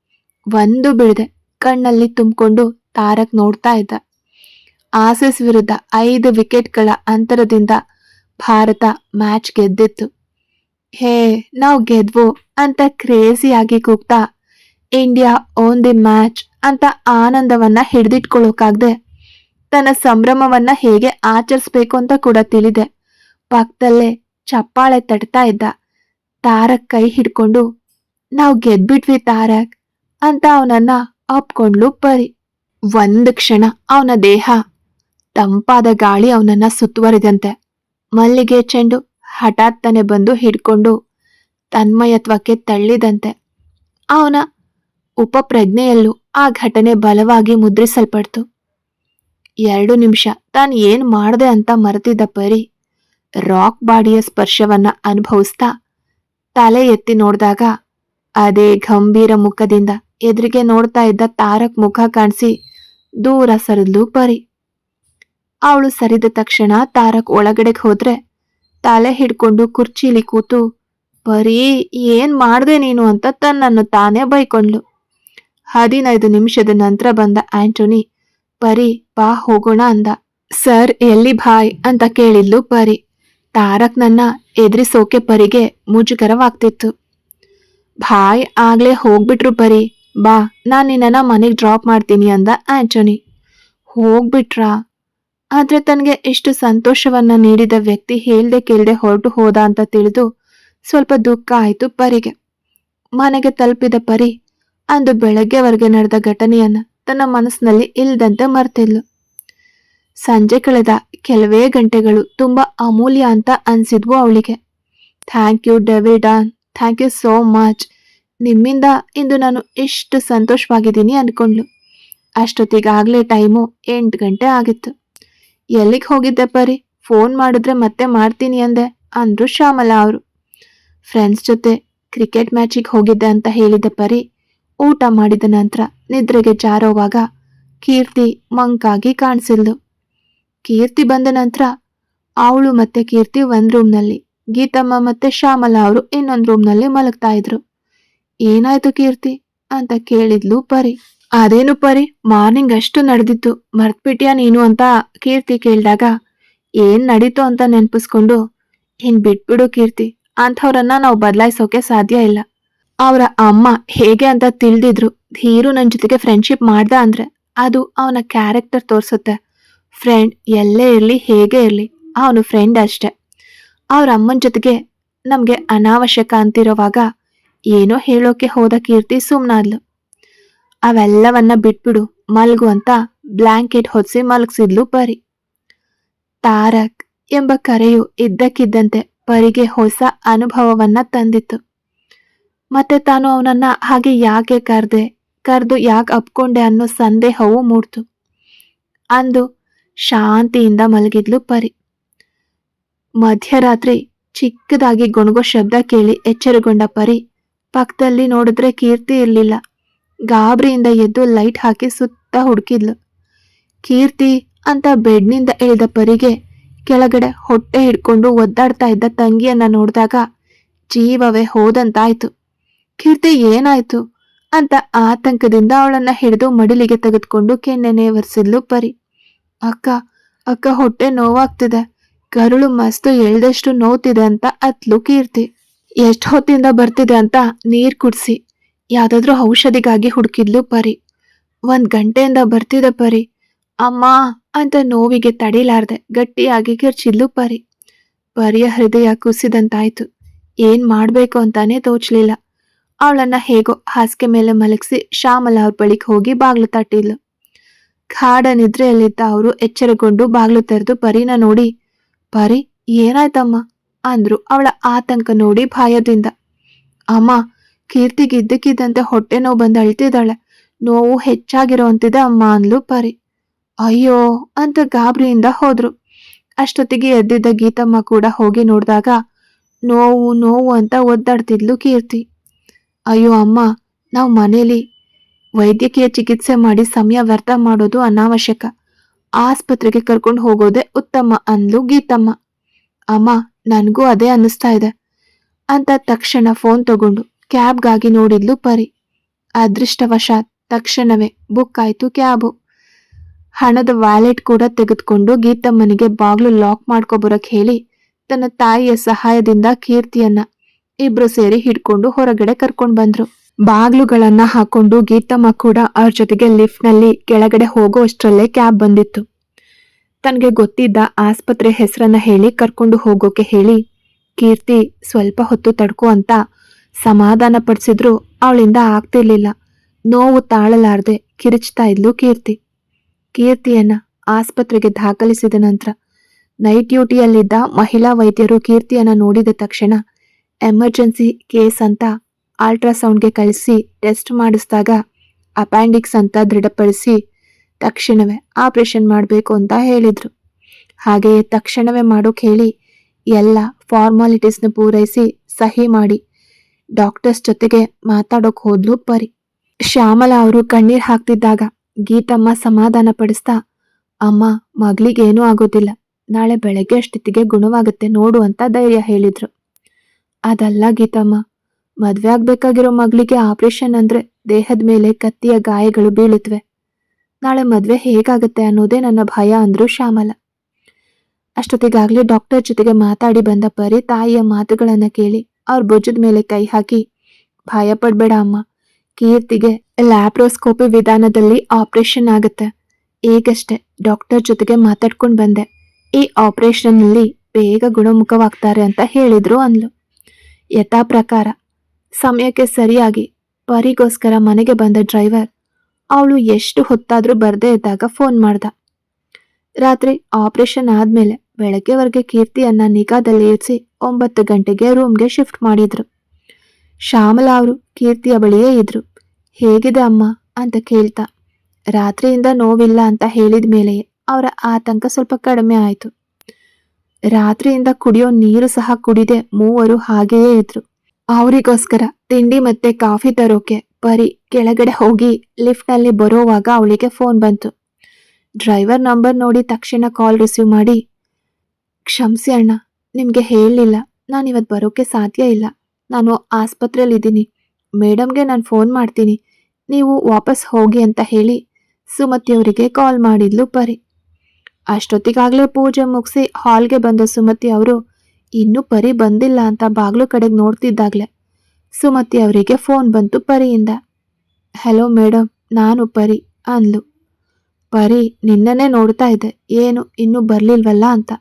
ಒಂದು ಬಿಡದೆ ಕಣ್ಣಲ್ಲಿ ತುಂಬಿಕೊಂಡು ತಾರಕ್ ನೋಡ್ತಾ ಇದ್ದ. ಆಸೀಸ್ ವಿರುದ್ಧ ಐದು ವಿಕೆಟ್ಗಳ ಅಂತರದಿಂದ ಭಾರತ ಮ್ಯಾಚ್ ಗೆದ್ದಿತ್ತು. ಹೇ, ನಾವು ಗೆದ್ವು ಅಂತ ಕ್ರೇಜಿಯಾಗಿ ಕೂಗ್ತಾ ಇಂಡಿಯಾ ಓನ್ ದಿ ಮ್ಯಾಚ್ ಅಂತ ಆನಂದವನ್ನ ಹಿಡಿದಿಟ್ಕೊಳ್ಳೋಕಾಗ್ದೆ ತನ್ನ ಸಂಭ್ರಮವನ್ನ ಹೇಗೆ ಆಚರಿಸ್ಬೇಕು ಅಂತ ಕೂಡ ತಿಳಿದೆ. ಪಕ್ಕದಲ್ಲೇ ಚಪ್ಪಾಳೆ ತಟ್ತಾ ಇದ್ದ. ತಾರಕ್ ಕೈ ಹಿಡ್ಕೊಂಡು ನಾವು ಗೆದ್ಬಿಟ್ವಿ ತಾರಕ್. ಅಂತ ಅವನನ್ನ ಅಪ್ಕೊಂಡ್ಲು ಪರಿ. ಒಂದು ಕ್ಷಣ ಅವನ ದೇಹ ತಂಪಾದ ಗಾಳಿ ಅವನನ್ನ ಸುತ್ತುವರಿದಂತೆ. ಮಲ್ಲಿಗೆ ಚೆಂಡು ಹಠಾತ್ತನೆ ಬಂದು ಹಿಡ್ಕೊಂಡು ತನ್ಮಯತ್ವಕ್ಕೆ ತಳ್ಳಿದಂತೆ. ಅವನ ಉಪಪ್ರಜ್ಞೆಯಲ್ಲೂ ಆ ಘಟನೆ ಬಲವಾಗಿ ಮುದ್ರಿಸಲ್ಪಡ್ತು. ಎರಡು ನಿಮಿಷ ತಾನು ಏನು ಮಾಡಿದೆ ಅಂತ ಮರೆತಿದ್ದ ಪರಿ ರಾಕ್ ಬಾಡಿಯ ಸ್ಪರ್ಶವನ್ನ ಅನುಭವಿಸ್ತಾ ತಲೆ ಎತ್ತಿ ನೋಡಿದಾಗ ಅದೇ ಗಂಭೀರ ಮುಖದಿಂದ ಎದುರಿಗೆ ನೋಡ್ತಾ ಇದ್ದ ತಾರಕ್ ಮುಖ ಕಾಣಿಸಿ ದೂರ ಸರಿದ್ಲು ಪರಿ ಅವಳು ಸರಿದ ತಕ್ಷಣ ತಾರಕ್ ಒಳಗಡೆಗೆ ಹೋದ್ರೆ ತಲೆ ಹಿಡ್ಕೊಂಡು ಕುರ್ಚಿಲಿ ಕೂತು ಪರಿ ಏನ್ ಮಾಡ್ದೆ ನೀನು ಅಂತ ತನ್ನನ್ನು ತಾನೇ ಬೈಕೊಂಡ್ಲು. ಹದಿನೈದು ನಿಮಿಷದ ನಂತರ ಬಂದ ಆಂಟೋನಿ ಪರಿ ಬಾ ಹೋಗೋಣ ಅಂದ. ಸರ್, ಎಲ್ಲಿ ಬಾಯ್? ಅಂತ ಕೇಳಿದ್ಲು ಪರಿ ತಾರಕ್ ನನ್ನ ಎದುರಿಸೋಕೆ ಪರಿಗೆ ಮುಜುಗರವಾಗ್ತಿತ್ತು. ಭಾಯ್, ಆಗ್ಲೇ ಹೋಗ್ಬಿಟ್ರು ಪರಿ ಬಾ, ನಾನು ನಿನ್ನನ್ನ ಮನೆಗೆ ಡ್ರಾಪ್ ಮಾಡ್ತೀನಿ ಅಂದ ಆಂಟೋನಿ ಹೋಗ್ಬಿಟ್ರಾ? ಆದರೆ ತನಗೆ ಇಷ್ಟು ಸಂತೋಷವನ್ನ ನೀಡಿದ ವ್ಯಕ್ತಿ ಹೇಳ್ದೆ ಕೇಳ್ದೆ ಹೊರಟು ಹೋದ ಅಂತ ತಿಳಿದು ಸ್ವಲ್ಪ ದುಃಖ ಆಯಿತು ಪರಿಗೆ ಮನೆಗೆ ತಲುಪಿದ ಪರಿ ಅಂದು ಬೆಳಗ್ಗೆವರೆಗೆ ನಡೆದ ಘಟನೆಯನ್ನ ತನ್ನ ಮನಸ್ಸಿನಲ್ಲಿ ಇಲ್ದಂತೆ ಮರ್ತಿದ್ಲು. ಸಂಜೆ ಕಳೆದ ಕೆಲವೇ ಗಂಟೆಗಳು ತುಂಬಾ ಅಮೂಲ್ಯ ಅಂತ ಅನ್ಸಿದ್ವು ಅವಳಿಗೆ. Thank you, devil don. Thank you so much ನಿಮ್ಮಿಂದ ಇಂದು ನಾನು ಎಷ್ಟು ಸಂತೋಷವಾಗಿದ್ದೀನಿ ಅಂದ್ಕೊಂಡ್ಲು. ಅಷ್ಟೊತ್ತಿಗಾಗಲೇ ಟೈಮು ಎಂಟು ಗಂಟೆ ಆಗಿತ್ತು. ಎಲ್ಲಿಗೆ ಹೋಗಿದ್ದೆ ಪರಿ? ಫೋನ್ ಮಾಡಿದ್ರೆ ಮತ್ತೆ ಮಾಡ್ತೀನಿ ಅಂದೆ ಅಂದರು ಶ್ಯಾಮಲಾ ಅವರು. ಫ್ರೆಂಡ್ಸ್ ಜೊತೆ ಕ್ರಿಕೆಟ್ ಮ್ಯಾಚಿಗೆ ಹೋಗಿದ್ದೆ ಅಂತ ಹೇಳಿದ್ದ ಪರಿ. ಊಟ ಮಾಡಿದ ನಂತರ ನಿದ್ರೆಗೆ ಜಾರೋವಾಗ ಕೀರ್ತಿ ಮಂಕಾಗಿ ಕಾಣಿಸಿದ್ಲು. ಕೀರ್ತಿ ಬಂದ ನಂತರ ಅವಳು ಮತ್ತೆ ಕೀರ್ತಿ ಒಂದು ರೂಮ್ನಲ್ಲಿ ಗೀತಮ್ಮ ಮತ್ತೆ ಶ್ಯಾಮಲಾ ಅವರು ಇನ್ನೊಂದು ರೂಮ್ನಲ್ಲಿ ಮಲಗ್ತಾ ಇದ್ರು. ಏನಾಯ್ತು ಕೀರ್ತಿ? ಅಂತ ಕೇಳಿದ್ಲು ಪರಿ. ಅದೇನು ಪರಿ? ಮಾರ್ನಿಂಗ್ ಅಷ್ಟು ನಡೆದಿತ್ತು. ಮರ್ತ್ಬಿಟ್ಯಾ ನೀನು ಅಂತ ಕೀರ್ತಿ ಕೇಳಿದಾಗ, ಏನ್ ನಡೀತು ಅಂತ ನೆನ್ಪಿಸ್ಕೊಂಡು, ಹಿಂಗ್ ಬಿಟ್ಬಿಡು ಕೀರ್ತಿ. ಅಂಥವ್ರನ್ನ ನಾವು ಬದಲಾಯಿಸೋಕೆ ಸಾಧ್ಯ ಇಲ್ಲ. ಅವರ ಅಮ್ಮ ಹೇಗೆ ಅಂತ ತಿಳಿದಿದ್ರು. ಧೀರು ನನ್ನ ಜೊತೆಗೆ ಫ್ರೆಂಡ್ಶಿಪ್ ಮಾಡ್ದ ಅಂದ್ರೆ, ಅದು ಅವನ ಕ್ಯಾರೆಕ್ಟರ್ ತೋರಿಸುತ್ತೆ. ಫ್ರೆಂಡ್ ಎಲ್ಲೇ ಇರಲಿ, ಹೇಗೆ ಇರಲಿ, ಅವನು ಫ್ರೆಂಡ್ ಅಷ್ಟೆ. ಅವ್ರ ಅಮ್ಮನ ಜೊತೆಗೆ ನಮಗೆ ಅನಾವಶ್ಯಕ ಅಂತಿರೋವಾಗ ಏನೋ ಹೇಳೋಕೆ ಹೋದ ಕೀರ್ತಿ ಸುಮ್ನಾದ್ಲು. ಅವೆಲ್ಲವನ್ನ ಬಿಟ್ಬಿಡು, ಮಲ್ಗು ಅಂತ ಬ್ಲ್ಯಾಂಕೆಟ್ ಹೊದಿಸಿ ಮಲಗಿಸಿದ್ಲು ಪರಿ. ತಾರಕ್ ಎಂಬ ಕರೆಯು ಇದ್ದಕ್ಕಿದ್ದಂತೆ ಪರಿಗೆ ಹೊಸ ಅನುಭವವನ್ನ ತಂದಿತ್ತು. ಮತ್ತೆ ತಾನು ಅವನನ್ನ ಹಾಗೆ ಯಾಕೆ ಕರೆದೆ, ಕರೆದು ಯಾಕೆ ಅಪ್ಕೊಂಡೆ ಅನ್ನೋ ಸಂದೇಹವೂ ಮೂಡ್ತು. ಅಂದು ಶಾಂತಿಯಿಂದ ಮಲಗಿದ್ಲು ಪರಿ. ಮಧ್ಯರಾತ್ರಿ ಚಿಕ್ಕದಾಗಿ ಗೊಣಗೋ ಶಬ್ದ ಕೇಳಿ ಎಚ್ಚರಗೊಂಡ ಪರಿ, ಪಕ್ಕದಲ್ಲಿ ನೋಡಿದ್ರೆ ಕೀರ್ತಿ ಇರಲಿಲ್ಲ. ಗಾಬರಿಯಿಂದ ಎದ್ದು ಲೈಟ್ ಹಾಕಿ ಸುತ್ತ ಹುಡುಕಿದ್ಲು. ಕೀರ್ತಿ ಅಂತ ಬೆಡ್ನಿಂದ ಇಳಿದ ಪರಿಗೆ ಕೆಳಗಡೆ ಹೊಟ್ಟೆ ಹಿಡ್ಕೊಂಡು ಒದ್ದಾಡ್ತಾ ಇದ್ದ ತಂಗಿಯನ್ನ ನೋಡಿದಾಗ ಜೀವವೇ ಹೋದಂತಾಯ್ತು. ಕೀರ್ತಿ ಏನಾಯ್ತು ಅಂತ ಆತಂಕದಿಂದ ಅವಳನ್ನ ಹಿಡಿದು ಮಡಿಲಿಗೆ ತೆಗೆದುಕೊಂಡು ಕೆನ್ನೆನೆ ಒರೆಸಿದ್ಲು ಪರಿ. ಅಕ್ಕ ಅಕ್ಕ ಹೊಟ್ಟೆ ನೋವಾಗ್ತಿದೆ. ಕರುಳು ಮಸ್ತು ಎಳ್ದಷ್ಟು ನೋತಿದೆ ಅಂತ ಅತ್ಲು ಕೀರ್ತಿ. ಎಷ್ಟು ಹೊತ್ತಿಂದ ಬರ್ತಿದೆ ಅಂತ ನೀರ್ ಕುಡ್ಸಿ. ಯಾವ್ದಾದ್ರೂ ಔಷಧಿಗಾಗಿ ಹುಡುಕಿದ್ಲು ಪರಿ. ಒಂದ್ ಗಂಟೆಯಿಂದ ಬರ್ತಿದೆ ಪರಿ. ಅಮ್ಮ ಅಂತ ನೋವಿಗೆ ತಡಿಲಾರ್ದೆ ಗಟ್ಟಿಯಾಗಿ ಕಿರ್ಚಿದ್ಲು ಪರಿ. ಪರಿಯ ಹೃದಯ ಕುಸಿದಂತಾಯ್ತು. ಏನ್ ಮಾಡ್ಬೇಕು ಅಂತಾನೆ ತೋಚ್ಲಿಲ್ಲ. ಅವಳನ್ನ ಹೇಗೋ ಹಾಸಿಗೆ ಮೇಲೆ ಮಲಗಿಸಿ ಶ್ಯಾಮಲ ಅವ್ರ ಬಳಿಗೆ ಹೋಗಿ ಬಾಗ್ಲು ತಟ್ಟಿದ್ಲು. ಖಾಡ ನಿದ್ರೆಯಲ್ಲಿದ್ದ ಅವರು ಎಚ್ಚರಗೊಂಡು ಬಾಗ್ಲು ತೆರೆದು ಪರಿನ ನೋಡಿ ಪರಿ ಏನಾಯ್ತಮ್ಮ? ಅಂದ್ರು ಅವಳ ಆತಂಕ ನೋಡಿ ಭಯದಿಂದ. ಅಮ್ಮ, ಕೀರ್ತಿಗೆ ಇದ್ದಕ್ಕಿದ್ದಂತೆ ಹೊಟ್ಟೆ ನೋವು ಬಂದು ಅಳ್ತಿದ್ದಾಳೆ. ನೋವು ಹೆಚ್ಚಾಗಿರೋ ಅಮ್ಮ ಅಂದ್ಲು ಪರಿ. ಅಯ್ಯೋ ಅಂತ ಗಾಬರಿಯಿಂದ ಹೋದ್ರು. ಅಷ್ಟೊತ್ತಿಗೆ ಎದ್ದಿದ್ದ ಗೀತಮ್ಮ ಕೂಡ ಹೋಗಿ ನೋಡಿದಾಗ ನೋವು ನೋವು ಅಂತ ಒದ್ದಾಡ್ತಿದ್ಲು ಕೀರ್ತಿ. ಅಯ್ಯೋ ಅಮ್ಮ, ನಾವು ಮನೇಲಿ ವೈದ್ಯಕೀಯ ಚಿಕಿತ್ಸೆ ಮಾಡಿ ಸಮಯ ವ್ಯರ್ಥ ಮಾಡೋದು ಅನಾವಶ್ಯಕ. ಆಸ್ಪತ್ರೆಗೆ ಕರ್ಕೊಂಡು ಹೋಗೋದೆ ಉತ್ತಮ ಅಂದ್ಲು ಗೀತಮ್ಮ. ಅಮ್ಮ, ನನಗೂ ಅದೇ ಅನ್ನಿಸ್ತಾ ಇದೆ. ಅಂತ ತಕ್ಷಣ ಫೋನ್ ತಗೊಂಡು ಕ್ಯಾಬ್ಗಾಗಿ ನೋಡಿದ್ಲು ಪರಿ. ಅದೃಷ್ಟವಶಾತ್ ತಕ್ಷಣವೇ ಬುಕ್ ಆಯ್ತು ಕ್ಯಾಬು. ಹಣದ ವ್ಯಾಲೆಟ್ ಕೂಡ ತೆಗೆದುಕೊಂಡು ಗೀತಮ್ಮನಿಗೆ ಬಾಗ್ಲು ಲಾಕ್ ಮಾಡ್ಕೊಬರಕ್ ಹೇಳಿ ತನ್ನ ತಾಯಿಯ ಸಹಾಯದಿಂದ ಕೀರ್ತಿಯನ್ನ ಇಬ್ರು ಸೇರಿ ಹಿಡ್ಕೊಂಡು ಹೊರಗಡೆ ಕರ್ಕೊಂಡು ಬಂದ್ರು. ಬಾಗ್ಲುಗಳನ್ನ ಹಾಕೊಂಡು ಗೀತಮ್ಮ ಕೂಡ ಅವ್ರ ಜೊತೆಗೆ ಲಿಫ್ಟ್ನಲ್ಲಿ ಕೆಳಗಡೆ ಹೋಗೋ ಅಷ್ಟರಲ್ಲೇ ಕ್ಯಾಬ್ ಬಂದಿತ್ತು. ತನಗೆ ಗೊತ್ತಿದ್ದ ಆಸ್ಪತ್ರೆ ಹೆಸರನ್ನ ಹೇಳಿ ಕರ್ಕೊಂಡು ಹೋಗೋಕೆ ಹೇಳಿ, ಕೀರ್ತಿ, ಸ್ವಲ್ಪ ಹೊತ್ತು ತಡ್ಕೊ ಅಂತ ಸಮಾಧಾನ ಪಡಿಸಿದ್ರು ಅವಳಿಂದ ಆಗ್ತಿರ್ಲಿಲ್ಲ. ನೋವು ತಾಳಲಾರದೆ ಕಿರಿಚ್ತಾ ಇದ್ಲು ಕೀರ್ತಿ. ಕೀರ್ತಿಯನ್ನ ಆಸ್ಪತ್ರೆಗೆ ದಾಖಲಿಸಿದ ನಂತರ ನೈಟ್ ಡ್ಯೂಟಿಯಲ್ಲಿದ್ದ ಮಹಿಳಾ ವೈದ್ಯರು ಕೀರ್ತಿಯನ್ನ ನೋಡಿದ ತಕ್ಷಣ, ಎಮರ್ಜೆನ್ಸಿ ಕೇಸ್ ಅಂತ ಅಲ್ಟ್ರಾಸೌಂಡ್ಗೆ ಕಳಿಸಿ ಟೆಸ್ಟ್ ಮಾಡಿಸಿದಾಗ ಅಪ್ಯಾಂಡಿಕ್ಸ್ ಅಂತ ದೃಢಪಡಿಸಿ ತಕ್ಷಣವೇ ಆಪರೇಷನ್ ಮಾಡಬೇಕು ಅಂತ ಹೇಳಿದರು. ಹಾಗೆಯೇ ತಕ್ಷಣವೇ ಮಾಡೋಕೆ ಹೇಳಿ ಎಲ್ಲ ಫಾರ್ಮಾಲಿಟೀಸ್ನ ಪೂರೈಸಿ ಸಹಿ ಮಾಡಿ ಡಾಕ್ಟರ್ಸ್ ಜೊತೆಗೆ ಮಾತಾಡೋಕೆ ಹೋದ್ಲು ಪರಿ. ಶ್ಯಾಮಲ ಅವರು ಕಣ್ಣೀರು ಹಾಕ್ತಿದ್ದಾಗ ಗೀತಮ್ಮ ಸಮಾಧಾನ ಪಡಿಸ್ತಾ, ಅಮ್ಮ, ಮಗ್ಳಿಗೇನೂ ಆಗೋದಿಲ್ಲ. ನಾಳೆ ಬೆಳಗ್ಗೆ ಅಷ್ಟೊತ್ತಿಗೆ ಗುಣವಾಗುತ್ತೆ ನೋಡು ಅಂತ ಧೈರ್ಯ ಹೇಳಿದರು. ಅದಲ್ಲ ಗೀತಮ್ಮ ಮದ್ವೆ ಆಗ್ಬೇಕಾಗಿರೋ ಮಗಳಿಗೆ ಆಪರೇಷನ್ ಅಂದ್ರೆ ದೇಹದ ಮೇಲೆ ಕತ್ತಿಯ ಗಾಯಗಳು ಬೀಳುತ್ತವೆ ನಾಳೆ ಮದ್ವೆ ಹೇಗಾಗತ್ತೆ ಅನ್ನೋದೇ ನನ್ನ ಭಯ ಅಂದ್ರು ಶ್ಯಾಮಲ. ಅಷ್ಟೊತ್ತಿಗಾಗ್ಲೇ ಡಾಕ್ಟರ್ ಜೊತೆಗೆ ಮಾತಾಡಿ ಬಂದ ಪರಿ ತಾಯಿಯ ಮಾತುಗಳನ್ನ ಕೇಳಿ ಅವ್ರ ಭುಜದ ಮೇಲೆ ಕೈ ಹಾಕಿ, ಭಯ ಪಡ್ಬೇಡ ಅಮ್ಮ. ಕೀರ್ತಿಗೆ ಲ್ಯಾಪ್ರೋಸ್ಕೋಪಿ ವಿಧಾನದಲ್ಲಿ ಆಪರೇಷನ್ ಆಗುತ್ತೆ. ಈಗಷ್ಟೇ ಡಾಕ್ಟರ್ ಜೊತೆಗೆ ಮಾತಾಡ್ಕೊಂಡು ಬಂದೆ. ಈ ಆಪರೇಷನ್ನಲ್ಲಿ ಬೇಗ ಗುಣಮುಖವಾಗ್ತಾರೆ ಅಂತ ಹೇಳಿದ್ರು ಅಂದ್ಲು. ಯಥಾ ಪ್ರಕಾರ ಸಮಯಕ್ಕೆ ಸರಿಯಾಗಿ ಪರಿಗೋಸ್ಕರ ಮನೆಗೆ ಬಂದ ಡ್ರೈವರ್ ಅವಳು ಎಷ್ಟು ಹೊತ್ತಾದರೂ ಬರದೇ ಇದ್ದಾಗ ಫೋನ್ ಮಾಡ್ದ. ರಾತ್ರಿ ಆಪರೇಷನ್ ಆದಮೇಲೆ ಬೆಳಗ್ಗೆವರೆಗೆ ಕೀರ್ತಿಯನ್ನು ನಿಗಾದಲ್ಲಿ ಇರಿಸಿ ಒಂಬತ್ತು ಗಂಟೆಗೆ ರೂಮ್ಗೆ ಶಿಫ್ಟ್ ಮಾಡಿದ್ರು. ಶ್ಯಾಮಲ ಅವರು ಕೀರ್ತಿಯ ಬಳಿಯೇ ಇದ್ರು. ಹೇಗಿದೆ ಅಮ್ಮ? ಅಂತ ಕೇಳ್ತಾ. ರಾತ್ರಿಯಿಂದ ನೋವಿಲ್ಲ ಅಂತ ಹೇಳಿದ ಮೇಲೆಯೇ ಅವರ ಆತಂಕ ಸ್ವಲ್ಪ ಕಡಿಮೆ ಆಯಿತು. ರಾತ್ರಿಯಿಂದ ಕುಡಿಯೋ ನೀರು ಸಹ ಕುಡಿದೆ ಮೂವರು ಹಾಗೆಯೇ ಇದ್ರು. ಅವರಿಗೋಸ್ಕರ ತಿಂಡಿ ಮತ್ತೆ ಕಾಫಿ ತರೋಕೆ ಪರಿ ಕೆಳಗಡೆ ಹೋಗಿ ಲಿಫ್ಟ್ನಲ್ಲಿ ಬರೋವಾಗ ಅವಳಿಗೆ ಫೋನ್ ಬಂತು. ಡ್ರೈವರ್ ನಂಬರ್ ನೋಡಿ ತಕ್ಷಣ ಕಾಲ್ ರಿಸೀವ್ ಮಾಡಿ, ಕ್ಷಮಿಸಿ ಅಣ್ಣ, ನಿಮಗೆ ಹೇಳಲಿಲ್ಲ ನಾನು ಇವತ್ತು ಬರೋಕ್ಕೆ ಸಾಧ್ಯ ಇಲ್ಲ. ನಾನು ಆಸ್ಪತ್ರೆಯಲ್ಲಿದ್ದೀನಿ. ಮೇಡಮ್ಗೆ ನಾನು ಫೋನ್ ಮಾಡ್ತೀನಿ. ನೀವು ವಾಪಸ್ ಹೋಗಿ ಅಂತ ಹೇಳಿ ಸುಮತಿಯವರಿಗೆ ಕಾಲ್ ಮಾಡಿದ್ಲು ಪರಿ. ಅಷ್ಟೊತ್ತಿಗಾಗಲೇ ಪೂಜೆ ಮುಗಿಸಿ ಹಾಲ್ಗೆ ಬಂದ ಸುಮತಿ ಅವರು ಇನ್ನೂ ಪರಿ ಬಂದಿಲ್ಲ ಅಂತ ಬಾಗ್ಲು ಕಡೆಗೆ ನೋಡ್ತಿದ್ದಾಗ್ಲೆ ಸುಮತಿ ಅವರಿಗೆ ಫೋನ್ ಬಂತು ಪರಿಯಿಂದ. ಹಲೋ ಮೇಡಮ್ ನಾನು ಪರಿ, ಅಂದ್ಲು. ಪರಿ, ನಿನ್ನನ್ನೇ ನೋಡ್ತಾ ಇದ್ದೆ. ಏನು, ಇನ್ನೂ ಬರಲಿಲ್ವಲ್ಲ ಅಂತ.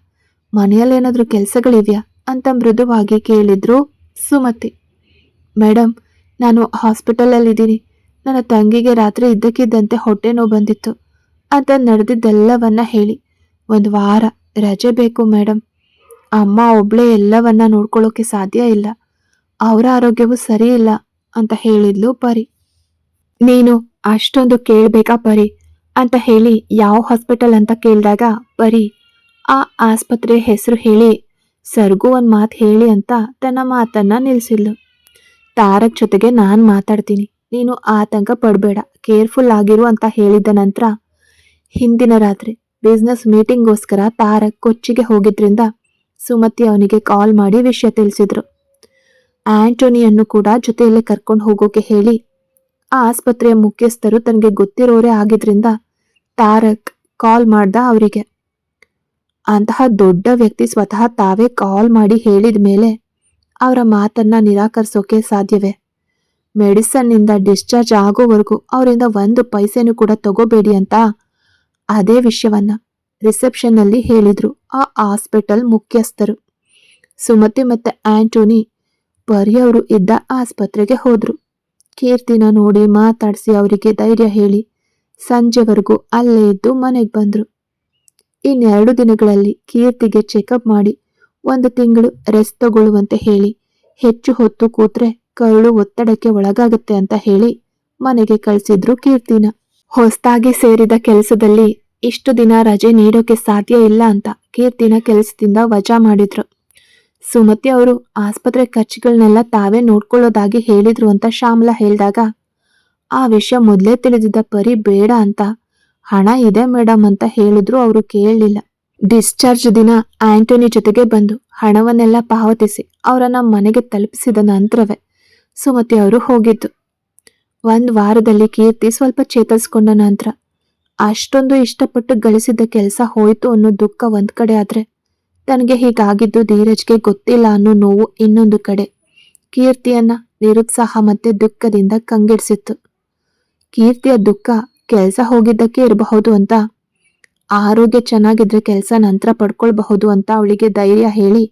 ಮನೆಯಲ್ಲೇನಾದರೂ ಕೆಲಸಗಳಿವ್ಯಾ? ಅಂತ ಮೃದುವಾಗಿ ಕೇಳಿದ್ರು ಸುಮತಿ. ಮೇಡಮ್ ನಾನು ಹಾಸ್ಪಿಟಲಲ್ಲಿದ್ದೀನಿ. ನನ್ನ ತಂಗಿಗೆ ರಾತ್ರಿ ಇದ್ದಕ್ಕಿದ್ದಂತೆ ಹೊಟ್ಟೆ ನೋವು ಬಂದಿತ್ತು. ಅಂತ ನಡೆದಿದ್ದೆಲ್ಲವನ್ನ ಹೇಳಿ. ಒಂದು ವಾರ ರಜೆ ಬೇಕು ಮೇಡಮ್ ಅಮ್ಮ ಒಬ್ಳೆ ಎಲ್ಲವನ್ನ ನೋಡ್ಕೊಳ್ಳೋಕೆ ಸಾಧ್ಯ ಇಲ್ಲ. ಅವರ ಆರೋಗ್ಯವು ಸರಿ ಇಲ್ಲ ಅಂತ ಹೇಳಿದ್ಲು ಪರಿ. ನೀನು ಅಷ್ಟೊಂದು ಕೇಳ್ಬೇಕಾ ಪರಿ? ಅಂತ ಹೇಳಿ ಯಾವ ಹಾಸ್ಪಿಟಲ್ ಅಂತ ಕೇಳಿದಾಗ ಪರಿ, ಆ ಆಸ್ಪತ್ರೆ ಹೆಸರು ಹೇಳಿ, ಸರ್ಗು ಒಂದು ಮಾತು ಹೇಳಿ ಅಂತ ತನ್ನ ಮಾತನ್ನ ನಿಲ್ಲಿಸಿದ್ಲು ತಾರಕ್ ಜೊತೆಗೆ ನಾನು ಮಾತಾಡ್ತೀನಿ, ನೀನು ಆತಂಕ ಪಡಬೇಡ, ಕೇರ್ಫುಲ್ ಆಗಿರು ಅಂತ ಹೇಳಿದ ನಂತರ ಹಿಂದಿನ ರಾತ್ರಿ ಬಿಸ್ನೆಸ್ ಮೀಟಿಂಗ್ಗೋಸ್ಕರ ತಾರಕ್ ಕೊಚ್ಚಿಗೆ ಹೋಗಿದ್ರಿಂದ ಸುಮತಿ ಅವನಿಗೆ ಕಾಲ್ ಮಾಡಿ ವಿಷಯ ತಿಳಿಸಿದ್ರು. ಆಂಟೋನಿಯನ್ನು ಕೂಡ ಜೊತೆಯಲ್ಲೇ ಕರ್ಕೊಂಡು ಹೋಗೋಕೆ ಹೇಳಿ, ಆ ಆಸ್ಪತ್ರೆಯ ಮುಖ್ಯಸ್ಥರು ತನಗೆ ಗೊತ್ತಿರೋರೇ ಆಗಿದ್ರಿಂದ ತಾರಕ್ ಕಾಲ್ ಮಾಡ್ದ ಅವರಿಗೆ. ಅಂತಹ ದೊಡ್ಡ ವ್ಯಕ್ತಿ ಸ್ವತಃ ತಾವೇ ಕಾಲ್ ಮಾಡಿ ಹೇಳಿದ ಮೇಲೆ ಅವರ ಮಾತನ್ನ ನಿರಾಕರಿಸೋಕೆ ಸಾಧ್ಯವೇ? ಮೆಡಿಸನ್ನಿಂದ ಡಿಸ್ಚಾರ್ಜ್ ಆಗೋವರೆಗೂ ಅವರಿಂದ ಒಂದು ಪೈಸೆನೂ ಕೂಡ ತಗೋಬೇಡಿ ಅಂತ ಅದೇ ವಿಷಯವನ್ನ. ರಿಸೆಪ್ಷನ್ನಲ್ಲಿ ಹೇಳಿದರು, ಆ ಹಾಸ್ಪಿಟಲ್ ಮುಖ್ಯಸ್ಥರು. ಸುಮತಿ ಮತ್ತೆ ಆಂಟೋನಿ ಪರಿಯವರು ಇದ್ದ ಆಸ್ಪತ್ರೆಗೆ ಹೋದರು. ಕೀರ್ತಿನ ನೋಡಿ ಮಾತಾಡಿಸಿ ಅವರಿಗೆ ಧೈರ್ಯ ಹೇಳಿ ಸಂಜೆವರೆಗೂ ಅಲ್ಲೇ ಇದ್ದು ಮನೆಗೆ ಬಂದರು. ಇನ್ನೆರಡು ದಿನಗಳಲ್ಲಿ ಕೀರ್ತಿಗೆ ಚೆಕಪ್ ಮಾಡಿ ಒಂದು ತಿಂಗಳು ರೆಸ್ಟ್ ತಗೊಳ್ಳುವಂತೆ ಹೇಳಿ, ಹೆಚ್ಚು ಹೊತ್ತು ಕೂತ್ರೆ ಕರುಳು ಒತ್ತಡಕ್ಕೆ ಒಳಗಾಗುತ್ತೆ ಅಂತ ಹೇಳಿ ಮನೆಗೆ ಕಳಿಸಿದ್ರು ಕೀರ್ತಿನ. ಹೊಸ್ತಾಗಿ ಸೇರಿದ ಕೆಲಸದಲ್ಲಿ ಇಷ್ಟು ದಿನ ರಜೆ ನೀಡೋಕೆ ಸಾಧ್ಯ ಇಲ್ಲ ಅಂತ ಕೀರ್ತಿನ ಕೆಲಸದಿಂದ ವಜಾ ಮಾಡಿದ್ರು. ಸುಮತಿ ಅವರು ಆಸ್ಪತ್ರೆ ಖರ್ಚುಗಳನ್ನೆಲ್ಲ ತಾವೇ ನೋಡ್ಕೊಳ್ಳೋದಾಗಿ ಹೇಳಿದ್ರು ಅಂತ ಶ್ಯಾಮಲಾ ಹೇಳಿದಾಗ, ಆ ವಿಷಯ ಮೊದಲೇ ತಿಳಿದಿದ್ದ ಪರಿ ಬೇಡ ಅಂತ. ಹಣ ಇದೆ ಮೇಡಮ್ ಅಂತ ಹೇಳಿದ್ರು ಅವರು ಕೇಳಲಿಲ್ಲ. ಡಿಸ್ಚಾರ್ಜ್ ದಿನ ಆಂಟೋನಿ ಜೊತೆಗೆ ಬಂದು ಹಣವನ್ನೆಲ್ಲ ಪಾವತಿಸಿ ಅವರನ್ನ ಮನೆಗೆ ತಲುಪಿಸಿದ ನಂತರವೇ ಸುಮತಿ ಅವರು ಹೋಗಿದ್ದು. ಒಂದು ವಾರದಲ್ಲಿ ಕೀರ್ತಿ ಸ್ವಲ್ಪ ಚೇತರಿಸ್ಕೊಂಡ ನಂತರ ಅಷ್ಟೊಂದು ಇಷ್ಟಪಟ್ಟು ಗಳಿಸಿದ್ದ ಕೆಲಸ ಹೋಯ್ತು ಅನ್ನೋ ದುಃಖ ಒಂದ್ ಕಡೆ ಆದ್ರೆ ತನಗೆ ಹೀಗಾಗಿದ್ದು ಧೀರಜ್ಗೆ ಗೊತ್ತಿಲ್ಲ ಅನ್ನೋ ನೋವು ಇನ್ನೊಂದು ಕಡೆ. ಕೀರ್ತಿಯನ್ನ ನಿರುತ್ಸಾಹ ಮತ್ತೆ ದುಃಖದಿಂದ ಕಂಗೆಡಿಸಿತ್ತು. ಕೀರ್ತಿಯ ದುಃಖ ಕೆಲಸ ಹೋಗಿದ್ದಕ್ಕೆ ಇರಬಹುದು ಅಂತ, ಆರೋಗ್ಯ ಚೆನ್ನಾಗಿದ್ರೆ ಕೆಲಸ ನಂತರ ಪಡ್ಕೊಳ್ಬಹುದು ಅಂತ ಅವಳಿಗೆ ಧೈರ್ಯ ಹೇಳಿ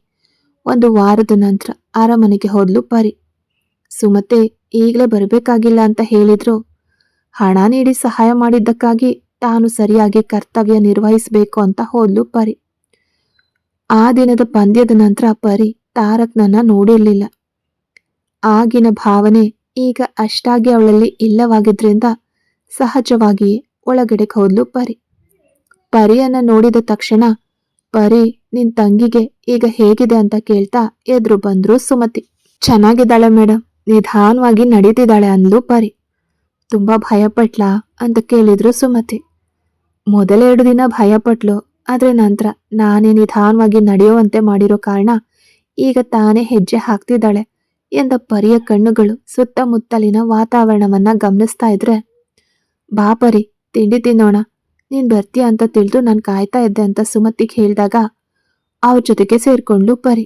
ಒಂದು ವಾರದ ನಂತರ ಅರಮನೆಗೆ ಹೋದ್ಲು ಪರಿ. ಸುಮತೆ ಈಗಲೇ ಬರಬೇಕಾಗಿಲ್ಲ ಅಂತ ಹೇಳಿದ್ರು. ಹಣ ನೀಡಿ ಸಹಾಯ ಮಾಡಿದ್ದಕ್ಕಾಗಿ ತಾನು ಸರಿಯಾಗಿ ಕರ್ತವ್ಯ ನಿರ್ವಹಿಸಬೇಕು ಅಂತ ಹೋದ್ಲು ಪರಿ. ಆ ದಿನದ ಪಂದ್ಯದ ನಂತರ ಪರಿ ತಾರಕ್ನನ್ನ ನೋಡಿರ್ಲಿಲ್ಲ. ಆಗಿನ ಭಾವನೆ ಈಗ ಅಷ್ಟಾಗಿ ಅವಳಲ್ಲಿ ಇಲ್ಲವಾಗಿದ್ರಿಂದ ಸಹಜವಾಗಿಯೇ ಒಳಗಡೆ ಹೋದ್ಲು ಪರಿ. ಪರಿಯನ್ನ ನೋಡಿದ ತಕ್ಷಣ, ಪರಿ, ನಿನ್ ತಂಗಿಗೆ ಈಗ ಹೇಗಿದೆ ಅಂತ ಕೇಳ್ತಾ ಎದುರು ಬಂದ್ರು ಸುಮತಿ. ಚೆನ್ನಾಗಿದ್ದಾಳೆ ಮೇಡಮ್ ನಿಧಾನವಾಗಿ ನಡೀತಿದ್ದಾಳೆ ಅಂದ್ಲು ಪರಿ. ತುಂಬಾ ಭಯಪಟ್ಲಾ? ಅಂತ ಕೇಳಿದ್ರು ಸುಮತಿ. ಮೊದಲೆರಡು ದಿನ ಭಯಪಟ್ಲು, ಆದರೆ ನಂತರ ನಾನೇ ನಿಧಾನವಾಗಿ ನಡೆಯುವಂತೆ ಮಾಡಿರೋ ಕಾರಣ ಈಗ ತಾನೇ ಹೆಜ್ಜೆ ಹಾಕ್ತಿದ್ದಾಳೆ ಎಂದ ಪರಿಯ ಕಣ್ಣುಗಳು ಸುತ್ತಮುತ್ತಲಿನ ವಾತಾವರಣವನ್ನ ಗಮನಿಸ್ತಾ ಇದ್ರೆ, ಬಾ ಪರಿ, ತಿಂಡಿ ತಿನ್ನೋಣ, ನೀನ್ ಬರ್ತೀಯ ಅಂತ ತಿಳಿದು ನಾನು ಕಾಯ್ತಾ ಇದ್ದೆ ಅಂತ ಸುಮತಿಗೆ ಹೇಳಿದಾಗ ಅವ್ರ ಜೊತೆಗೆ ಸೇರ್ಕೊಂಡ್ಲು ಪರಿ.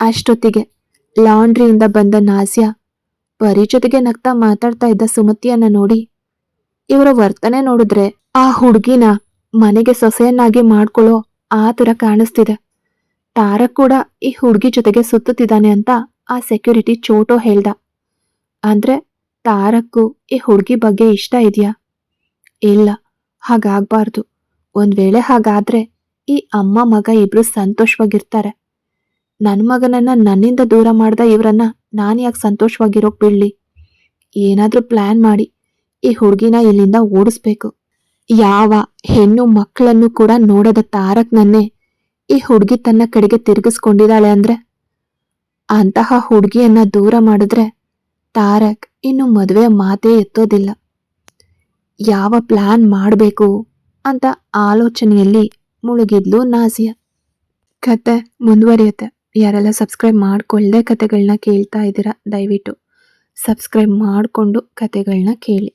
ಅಷ್ಟೊತ್ತಿಗೆ ಲಾಂಡ್ರಿಯಿಂದ ಬಂದ ನಾಸ್ಯ ಪರಿ ಜೊತೆಗೆ ನಗ್ತಾ ಮಾತಾಡ್ತಾ ಇದ್ದ ಸುಮತಿಯನ್ನ ನೋಡಿ ಇವರ ವರ್ತನೆ ನೋಡಿದ್ರೆ ಆ ಹುಡುಗಿನ ಮನೆಗೆ ಸೊಸೆಯನ್ನಾಗಿ ಮಾಡ್ಕೊಳ್ಳೋ ಆತರ ಕಾಣಿಸ್ತಿದೆ. ತಾರಕ್ ಕೂಡ ಈ ಹುಡುಗಿ ಜೊತೆಗೆ ಸುತ್ತುತ್ತಿದ್ದಾನೆ ಅಂತ ಆ ಸೆಕ್ಯೂರಿಟಿ ಚೋಟೋ ಹೇಳ್ದ. ಅಂದ್ರೆ ತಾರಕ್ಕು ಈ ಹುಡುಗಿ ಬಗ್ಗೆ ಇಷ್ಟ ಇದೆಯಾ? ಇಲ್ಲ, ಹಾಗಾಗ್ಬಾರ್ದು. ಒಂದ್ ವೇಳೆ ಹಾಗಾದ್ರೆ ಈ ಅಮ್ಮ ಮಗ ಇಬ್ರು ಸಂತೋಷವಾಗಿರ್ತಾರೆ. ನನ್ನ ಮಗನನ್ನ ನನ್ನಿಂದ ದೂರ ಮಾಡ್ದ ಇವರನ್ನ ನಾನು ಯಾಕೆ ಸಂತೋಷವಾಗಿರೋಕ್ ಬಿಡ್ಲಿ? ಏನಾದ್ರೂ ಪ್ಲಾನ್ ಮಾಡಿ. ಈ ಹುಡುಗಿನ ಇಲ್ಲಿಂದ ಓಡಿಸ್ಬೇಕು. ಯಾವ ಹೆಣ್ಣು ಮಕ್ಕಳನ್ನು ಕೂಡ ನೋಡದ ತಾರಕ್ನನ್ನೇ ಈ ಹುಡುಗಿ ತನ್ನ ಕಡೆಗೆ ತಿರುಗಿಸ್ಕೊಂಡಿದ್ದಾಳೆ ಅಂದ್ರೆ? ಅಂತಹ ಹುಡುಗಿಯನ್ನ ದೂರ ಮಾಡಿದ್ರೆ ತಾರಕ್ ಇನ್ನು ಮದುವೆ ಮಾತೇ ಎತ್ತೋದಿಲ್ಲ. ಯಾವ ಪ್ಲಾನ್ ಮಾಡಬೇಕು ಅಂತ ಆಲೋಚನೆಯಲ್ಲಿ ಮುಳುಗಿದ್ಲು ನಾಸಿಯ. ಕತೆ ಮುಂದುವರಿಯುತ್ತೆ. ಯಾರೆಲ್ಲ ಸಬ್ಸ್ಕ್ರೈಬ್ ಮಾಡ್ಕೊಳ್ಳದೆ ಕತೆಗಳನ್ನ ಕೇಳ್ತಾ ಇದ್ದೀರಾ ದಯವಿಟ್ಟು ಸಬ್ಸ್ಕ್ರೈಬ್ ಮಾಡಿಕೊಂಡು ಕತೆಗಳನ್ನ ಕೇಳಿ.